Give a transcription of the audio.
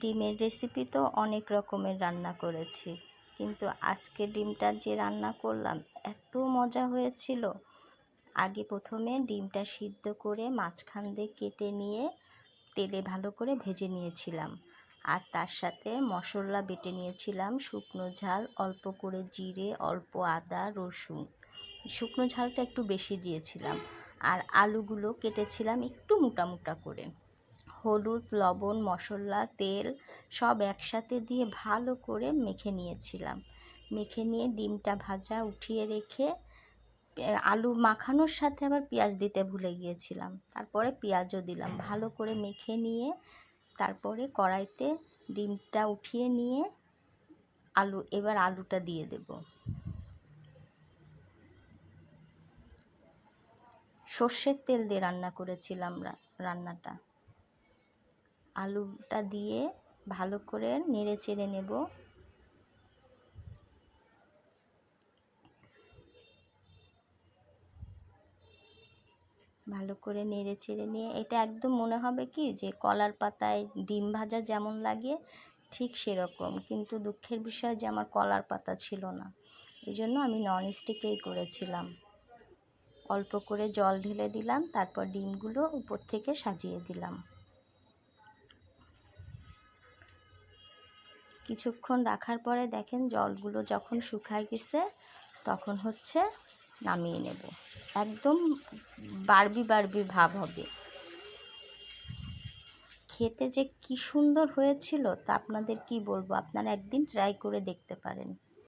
ডিমের রেসিপি তো অনেক রকমের রান্না করেছি। কিন্তু আজকে ডিমটা যে রান্না করলাম, এত মজা হয়েছিল। আগে প্রথমে ডিমটা সিদ্ধ করে মাঝখান দিয়ে কেটে নিয়ে তেলে ভালো করে ভেজে নিয়েছিলাম। আর তার সাথে মশলা বেটে নিয়েছিলাম, শুকনো ঝাল, অল্প করে জিরে, অল্প আদা, রসুন। শুকনো ঝালটা একটু বেশি দিয়েছিলাম। আর আলুগুলো কেটেছিলাম একটু মোটা মোটা করে। হলুদ, লবণ, মশলা, তেল সব একসাথে দিয়ে ভালো করে মেখে নিয়েছিলাম। মেখে নিয়ে ডিমটা ভাজা উঠিয়ে রেখে আলু মাখানোর সাথে আবার পেঁয়াজ দিতে ভুলে গিয়েছিলাম। তারপরে পেঁয়াজও দিলাম। ভালো করে মেখে নিয়ে, তারপরে কড়াইতে ডিমটা উঠিয়ে নিয়ে আলু, এবার আলুটা দিয়ে দেব। সর্ষের তেল দিয়ে রান্না করেছিলাম রান্নাটা। আলুটা দিয়ে ভালো করে নেড়ে চেড়ে নেব। ভালো করে নেড়ে চেড়ে নিয়ে, এটা একদম মনে হবে কি যে কলার পাতায় ডিম ভাজা যেমন লাগে ঠিক সেরকম, কিন্তু দুঃখের বিষয় যে আমার কলার পাতা ছিল না। এই জন্য আমি নন স্টিকেই করেছিলাম। অল্প করে জল ঢেলে দিলাম, তারপর ডিমগুলো উপর থেকে সাজিয়ে দিলাম। কিছুক্ষণ রাখার পরে দেখেন জলগুলো যখন শুকায় গেছে, তখন হচ্ছে নামিয়ে নেব। একদম বারবি বারবি ভাব হবে। খেতে যে কি সুন্দর হয়েছিল তা আপনাদের কি বলব? আপনারা একদিন ট্রাই করে দেখতে পারেন।